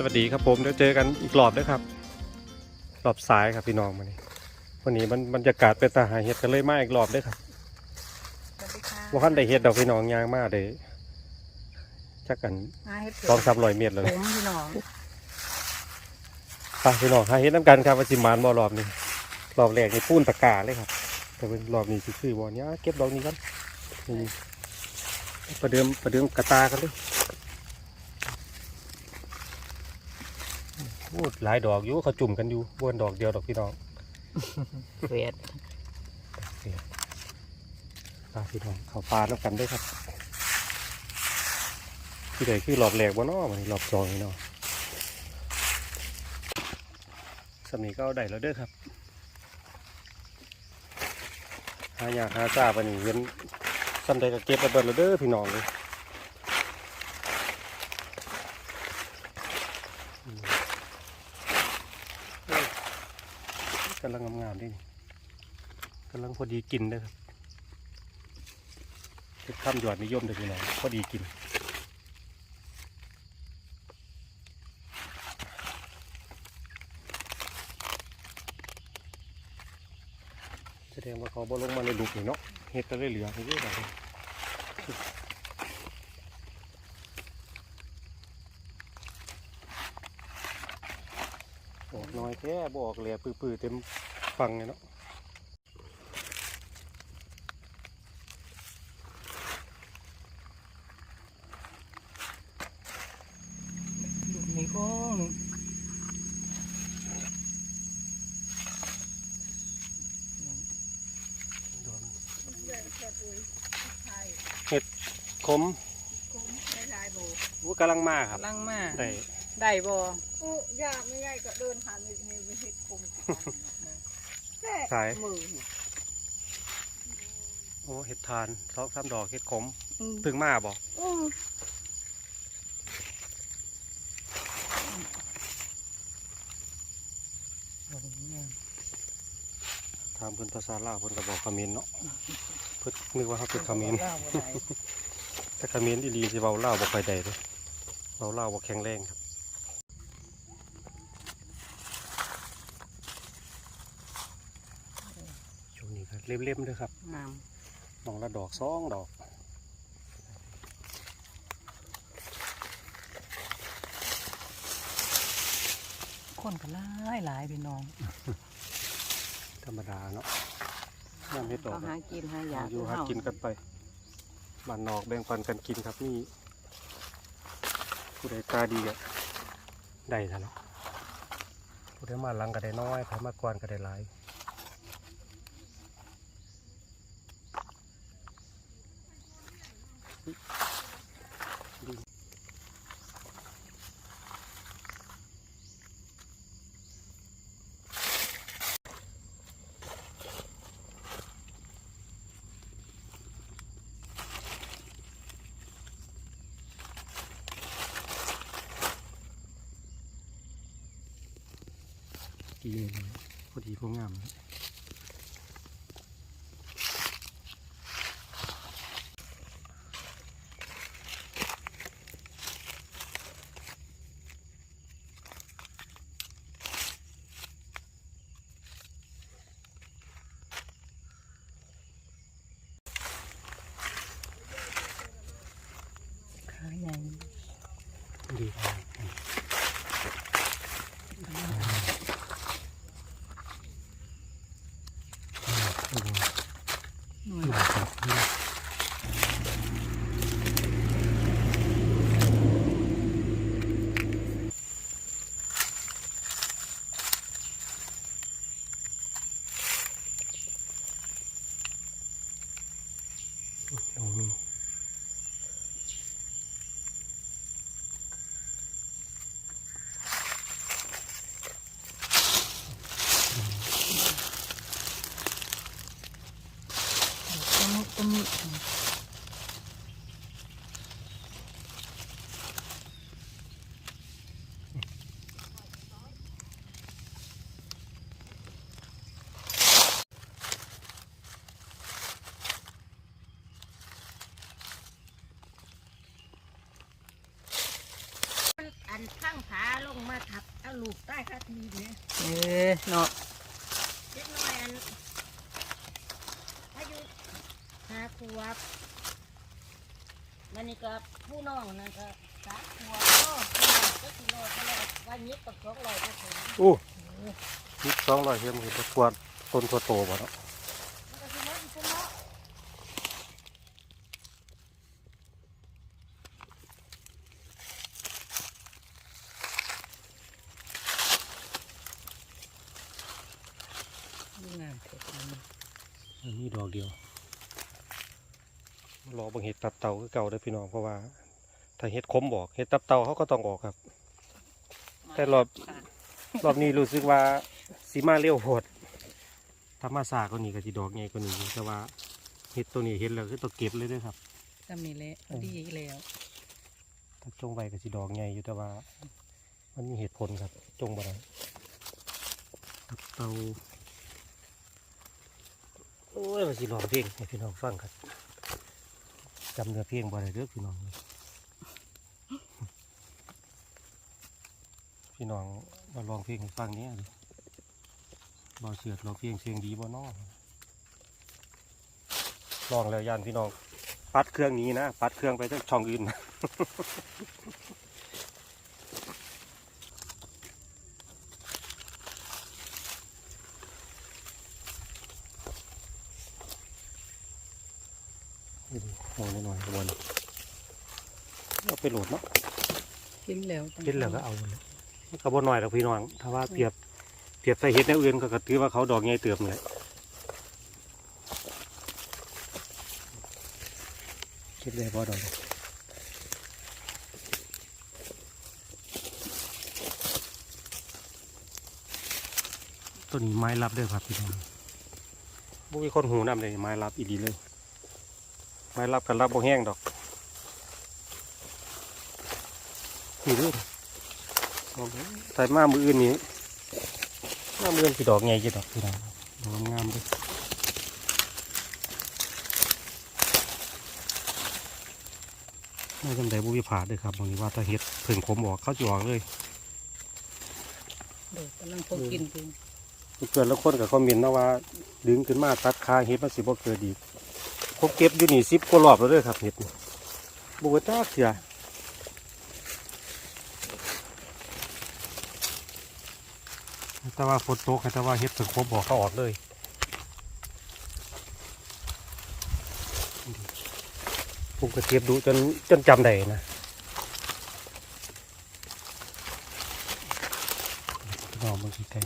สวัสดีครับผมเดี๋ยวเจอกันอีกรอบเด้วยครับรอบสายครับพี่น้องมานี่วันนี้มันบรรยากาศเป็นตาหาเห็ดกันเลยมาอีกรอบเด้วยครับสวัสดีค่ะว่าขั้นได้เห็ดดอกพี่น้องยางมากเลยจักกันมาเฮ็ดสองสามร้อยเมตรแล้วผเลยมพี่น้องไปพี่น้องหาเห็ดน้ำกันครับว่าสิมานบ่รอบนี้รอบแรกนี่ปูนตะกาเลยครับแต่เป็นรอบนี้สิคือบ่เนี้ยเก็บดอกนี้กันนี่ประเดิมประเดิมกระตากันเลย โอ้หลายดอกอยู่เขาจุ่มกันอยู่บนดอกเดียวดอกพี่น้องเวียดปลาพี่น้องเขาปลาน้ำกันด้วยครับที่ใดคือรอบแรกบ่เนาะวันนี้รอบสองนี่เนาะสำนีก็เอาได้แล้วเด้อครับหาอยากหาจ้าปะนี่เห็นสำใดก็เก็บไปเบิดแล้วเด้อพี่น้องเลยอืมเอ้ยกำลังงามๆเดิกำ ลังพอดีกินเด้อครับเป็นคำหยอดนิยมเด้อพี่น้องพอดีกินแสดงว่าเขาบ่ลงมาในลูกนี่เนาะเฮ็ดก็เลยเหลือให้เยอะแบบออกน้อยแค่บออกเหลือปื้อๆเต็มฟังเลยเนาะ ลูกนี้ก็นี่ ขมว่า กำลังมาครับกำลังมาได้ได้บ่โอ้ยากไม่ง่ายก็เดินผ่านนี่นี่ไปเฮ็ดคมแค่ขายมือนี่โอ้เห็ดทานสองสามดอกเห็ดขมอืมเพึ่งมาบ่อืมถามเพิ่นภาษาลาวเพิ่นก็บอกคอมเขมนต์เนาะเพิ่นนึกว่าเขาเป็นคอมเขมนต์ล่าบ่ได้ถ้าคอมเขมนต์ดีๆสิเว้าลาวบ่ค่อยได้เลย เว้าลาวบ่แข็งแรงครับช่วงนี้ก็เล่มๆด้วยครับงามมองละดอกสองดอกคนก็หลายหลายพี่น้อง ธรรมดาเนาะย่ามเฮ็ดดอกเขาหากินหาอยากอยู่หากินกันไปบ้านนอกแบ่งปันกันกินครับนี่ ผู้ใดตาดีก็ได้ท่านเนะผู้ใดมาหลังก็ได้น้อยใครมาก่อนก็ได้หลาย ดีเลยพอดีพองามเลย ขาใหญ่ ดีครับ ลูกใต้คาทีเนี่ย เออ เนาะเล็กน้อยอันอายุห้าขวบมันนี่ก็ผู้น้องนั่นก็สามขวบก็ก็กิโลก็เลยวันนี้ตกสองร้อยก็ถึงอู้ยิบสองร้อยเทียมเห็นตะกวดต้นตัวโตบ่เนาะ มันก็สิหมดอีกเนาะ ดูงามเถอะมัน อันนี้ดอกเดียว รอเบังเห็ดตับเต่าคือเก่าเด้อพี่น้องเพราะว่า ถ้าเห็ดคมบอกเห็ดตับเต่าเขาก็ต้องออกครับ แต่รอบรอบนี้รู้สึกว่าสีมาเร็วโหดถ้ามาสาก็นี่ก็สิดอกใหญ่กว่านี้อยู่แต่ว่าเห็ดตัวนี้เห็นแล้วคือต้องเก็บเลยเด้วยครับจำนี่แหละดีแล้วถ้าจงไว้ก็สิดอกใหญ่อยู่แต่ว่า มันมีเหตุผลครับจงบ่ได้ตับเต่าโอ้ยว่าสิร้องเพลงให้พี่น้องฟังครับ จำเนื้อเพียงบ่ได้เด้อพี่น้อง พี่น้องมาลองเพลงให้ฟังนี้ยบอเสือดร้องเพลงเสียงดีบ่น้อลองแล้วยานพี่น้อง ปัดเครื่องนี้นะ ปัดเครื่องไปช่องอื่นดิมองหน่อยๆข้างบนเอา ไปโหลดเนาะกินแล้วเห็ดแล้วก็เอาเลยมันก็บ่น้อยหรอกพี่น้อง ถ้าว่าเปรียบเปรียบใส่เห็ดแนวอื่นก็ก็ถือว่าเขาดอกใหญ่เติบเลยคิดเลยพอดอกต้นนี้ไม้รับเด้วยครับพี่น้องบุมีคนหูนำเลยไม้รับอีดีเลย ไม้รับกันรับบ่แห้งดอก นี่เด้วยใส่มามืออื่นนี้มามืออื่นสีดอกไงจีดอกพี่น้องดอกงามๆเด้วยไม่จำได้บุวิผาเด้วยครับบางทีว่าถ้าเห็ดเพิ่งขมออกเขาจะออกเลยเด็กกำลังพกกินจริงเกิดแล้วคนกับคอมเมนต์นะว่า ดึงขึ้นมาตัดคาเห็ดมันสิบ่เกิดอีกผมเก็บอยู่นี่สิบกว่ารอบแล้วเด้วยครับเห็ดนี่บุกจ้าเสีย แต่ว่าฝนตกแต่ว่าเห็ดเพิ่งขมออกเขาออกเลยผมก็เก็บดูจนจนจำได้นะลองบางทีไกล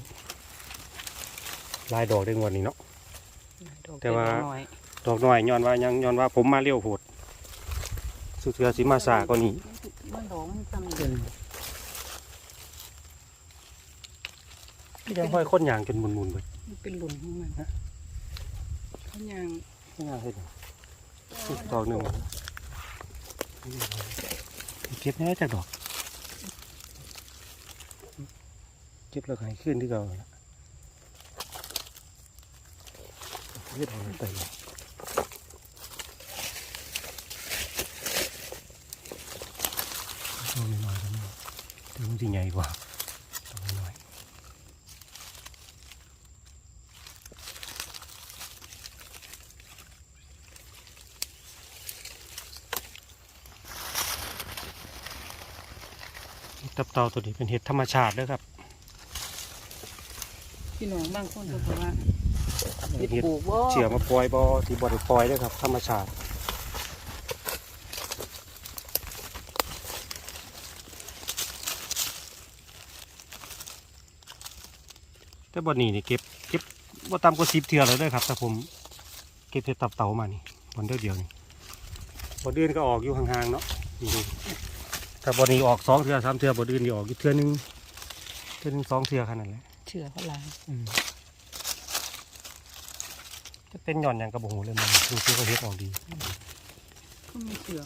ลายดอกได้งวดนี้เนาะดอกแต่ว่าเล็กน้อยดอกน้อยย้อนว่ายังย้อนว่าผมมาเร็วโหดสุดเทือสิมาสาก็นี้มันดอกมันทำเออ ยังห้อยค้นยางจนมุนๆไปมันเป็นหลุนของมันนะเขายังไม่น่าเห็นอีกดอกหนึ่งเก็บแน่จากดอก เก็บแล้วก็ให้ขึ้นที่เก่าละเฮ็ดให้มันไปเอาหน่อยๆกันเนาะแต่มันจะใหญ่กว่าเอาหน่อย ตับเต่าตัวนี้เป็นเห็ดธรรมชาติเด้วยครับพี่น้องบางคนก็บอกว่าเฮ็ดเห็ดปลูกบ่เชื่อมาปล่อยบ่ที่บ่ได้ปล่อยเด้วยครับ ธรรมชาติแต่บ่นี้นี่เก็บเก็บบ่ต่ำกว่า10เทื่อแล้วเด้อครับถ้าผมเก็บเห็ดตับเต่ามานี่วันเดียวเดียวนี่บ่เดือนก็ออกอยู่ห่างๆเนาะนี่ดู ถ้าบ่นี้ออกสองเทื่อสามเทื่อบ่เดือนนี่ออกอยู่เทื่อหนึงเทื่อหนึงสองเทื่อขนาดนั้นแหละเชื่อเขาหลายอืมจะเป็นหย่อนอย่างกระบอกหูเลยมันดูที่เขาเฮ็ดออกดีก็ไม่เชื่อ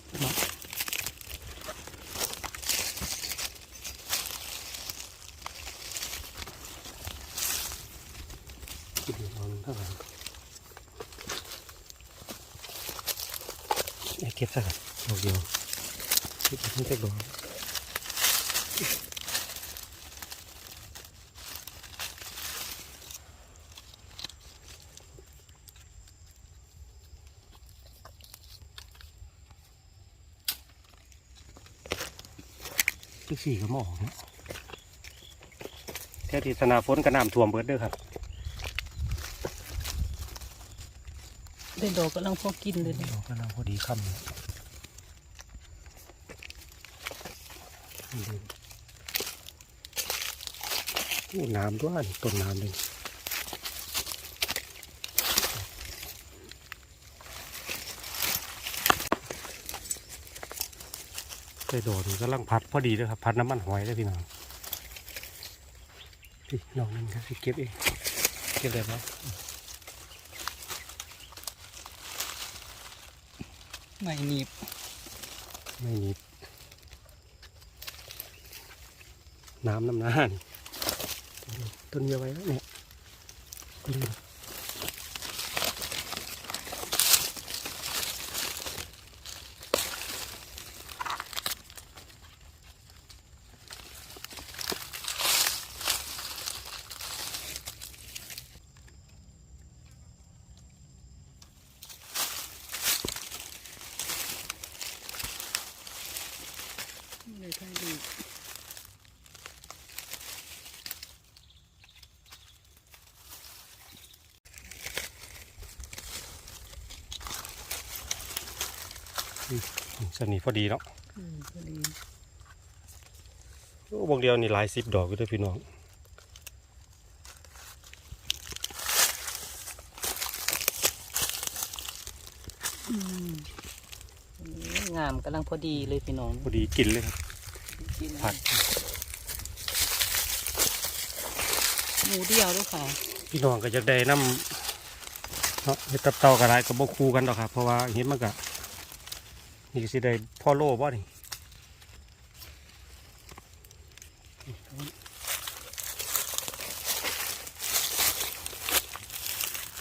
คิดดูเอาเท่าไหร่เอ้ยเก็บซะครับดอกเดียว นี่เป็นเต็กดอที่สี่ก็มองเค่ที่สนาฝนกระน้ำท่วมเบิดเด้วยครับได้ดอกกำลังพอกินเลยดอกกำลังพอดีคำ อ้น้ำด้วยต้นน้ำเลยไส่โดดนี่กำลังพัดพอดีเลยครับ พัดน้ำมันหอยเลยพี่น้องพี่น้องนึงครับสิเก็บเองเก็บได้ไหมไม่หนีบไม่มีน้ำน้ำหน้านี่ต้นเยอะไว้แล้วเนี่ยท่าดี สนิทพอดีเนาะอืมพอดีโอ้วงเดียวนี่หลายสิบดอกอยู่ด้วยพี่น้องอืมงามกำลังพอดีเลยพี่น้อง พอดีกินเลยครับกินผัดหมูเดียวด้วยค่ะ พี่น้องก็จะได้น้ำเนาะเห็ดตับเต่ากระไรกับบกคูกันหรอกครับ เพราะว่าเห็ดมันก็ นี่ก็สิได้พ่อโล่บ่นี่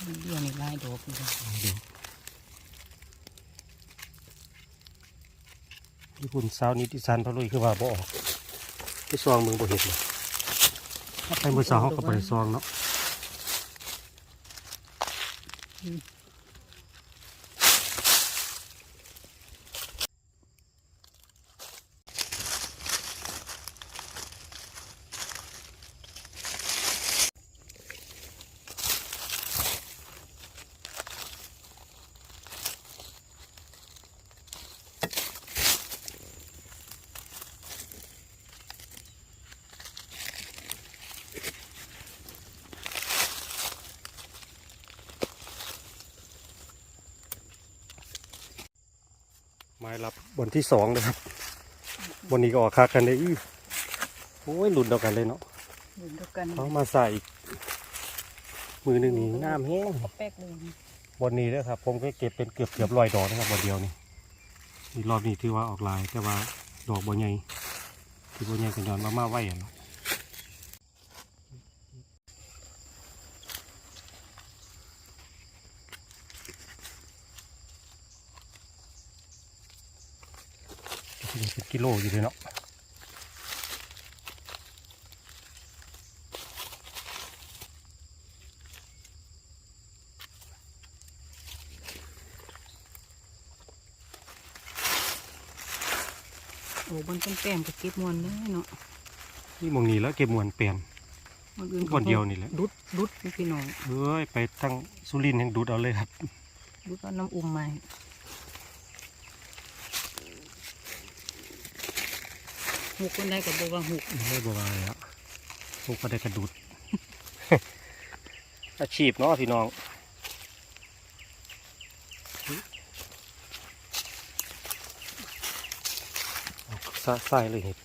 หมูเดียวนี่ลายดอกเลยญี่ปุ่นสาวนิติสันพะลุยคือว่าบ่ออกไปซองเมืองบ่เห็ดเลยไปเมื่อสาวเขาก็ไปซองเนาะ ไม้รับบนที่สองเลยครับบนนี้ก็ออกคักกันเลยอื้อโอ้ยหลุดเดียวกันเลยเนาะเหมือนเดียวกันเขามาใส่อีกมือหนึ่งนี่น้ำแห้งแป๊กเลยบนนี้นะครับ ผมก็เก็บเป็นเกือบเกือบร้อยดอกนะครับบนเดียวนี่นี่รอบนี้ถือว่าออกลายแต่ว่าดอกบนใหญ่ที่บนใหญ่กันย้อนมามาไหวอะเนาะ นี่เป็นกิโลอยู่เลยเนาะโอ้บนต้นแป้งก็เก็บมวนเลยเนาะนี่มองนี้แล้วเก็บมวนเปลี่ยนมันอื่นวันเดียวนี่แหละดุดดุดพี่น้องเอ้ยไปทั้งสุรินทร์ยังดูดเอาเลยครับดุดเอาน้ำอุ่มมา หุกคนได้ก็บอกว่าหุกไม่บอกอะไรอะพวกก็ได้กระดูดอาชีพเนาะพี่น้องซาใส่เลยเห็ด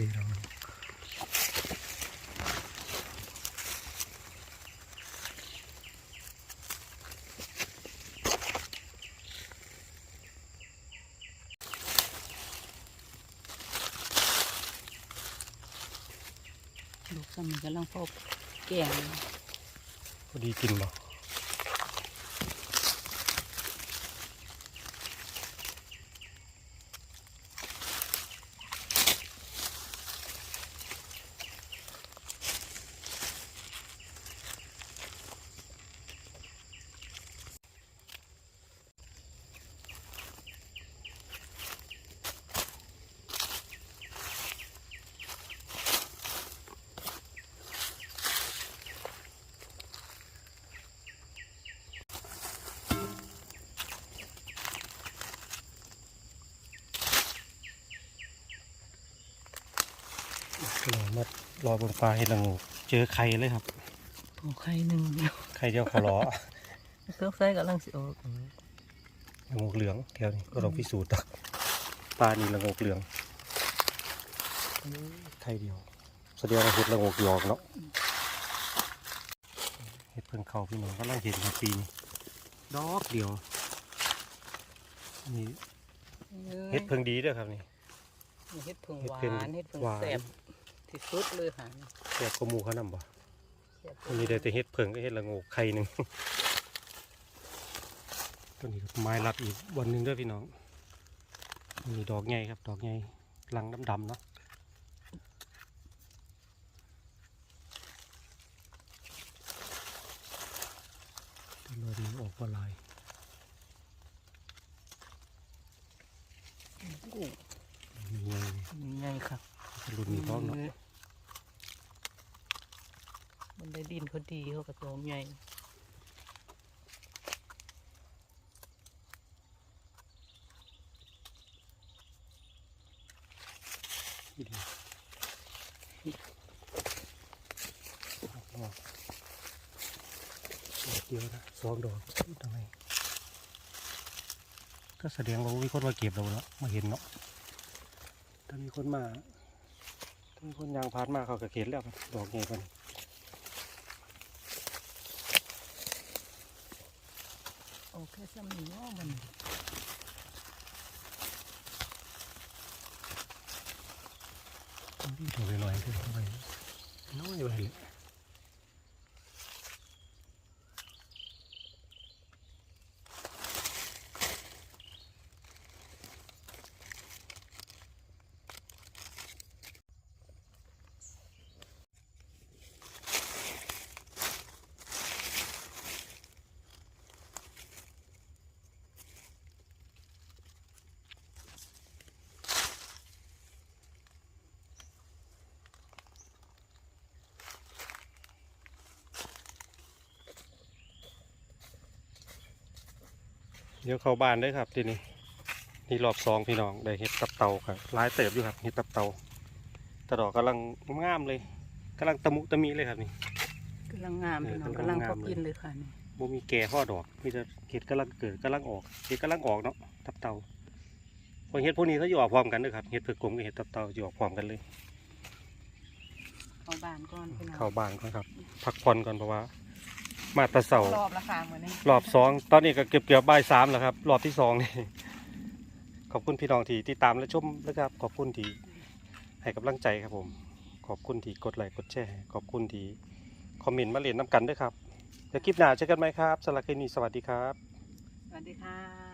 ดีแล้วมันลูกสามีกำลังพบแกงอดีกินบ่ มารอบนฟ้าเห็ดละงูเจอไข่เลยครับโอ้ไข่หนึ่งเดียวไข่เดียวขอล้อเครื่องใส่กำลังสิออกละงูเหลืองแถวนี้ก็ลองพิสูจน์ต่อปลานี่ละงูเหลืองไข่เดียวแสดงว่าเห็ดละงูหยอกเนาะเห็ดเพิ่งเข้าพี่น้องก็ลังเห็นในปีนี้ดอกเดียวนี่เห็ดเพิ่งดีเด้วยครับนี่เฮ็ดเพิ่งเฮ็หดวาเพิ่งนเฮ็ดเพิ่งหวานแซ่บ ที่สุดเลยค่ะแซ่บกว่าหมูเขานำบ่แซ่บอันนี้ได้แต่เห็ดเพิ่งก็เห็ดละงูไข่หนึ่งตัวนี้ก็ไม้รัดอีกวันหนึ่งเด้วยพี่น้องมีดอกใหญ่ครับ ดอกใหญ่ลังดำๆเนาะตัวเราดีออกมาลาย โอ้ มีใหญ่ มีไงครับ รุ่นนี้ท้องเนาะ มันได้ดินเขาดีเขากระโจมใหญ่เดียวนะสองดอกทำไมก็แสดงว่ามีคนมาเก็บเราแล้วมาเห็นเนาะถ้ามีคนมาถ้ามีคนยางพานมาเขาก็เก็บแล้วดอกใหญ่กว่านี้ แคซ้ำนี่ามันนี่ดอกน้อยๆขึ้นไปน้อยไปเลย เดี๋ยวเข้าบ้านเด้วยครับทีนี้นี่รอบสองพี่น้องได้เห็ดตับเต่าครับหลายเติบอยู่ครับเห็ดตับเต่าแตะดอกกำลังงามเลยกำลังตะมุตะมีเลยครับนี่กำลังงามเออพี่น้องกำลักำลังงงามพอเลยกินเลยค่ะนี่บ่มีแก่ข้อดอกมีแต่เห็ดกำลังเกิดกำลังออกเห็ดกำลังออกเนาะตับเต่าพอเห็ดพวกนี้เขาอยู่ออกพร้อมกันเด้วยครับเห็ดเผือกกลมกับเห็ดตับเต่าอยู่ออกพร้อมกันเลยเข้าบ้านก่อนพี่น้องเข้าบ้านก่อนครับ พักผ่อนก่อนเพราะว่า มาแตะเสา รอบละค่ะมื้อนี้รอบสองตอนนี้ก็เกือบเกือบบ่ายสามแล้วครับ รอบที่สองนี่ ขอบคุณพี่น้องที่ติดตามและชมนะครับ ขอบคุณที่ให้กำลังใจครับผม ขอบคุณที่กดไลค์กดแชร์ ขอบคุณที่คอมเมนต์มาเรียนน้ำกันด้วยครับเดี๋ยวคลิปหน้าเจอกันไหมครับสำหรับคลิปนี้สวัสดีครับ สวัสดีค่ะ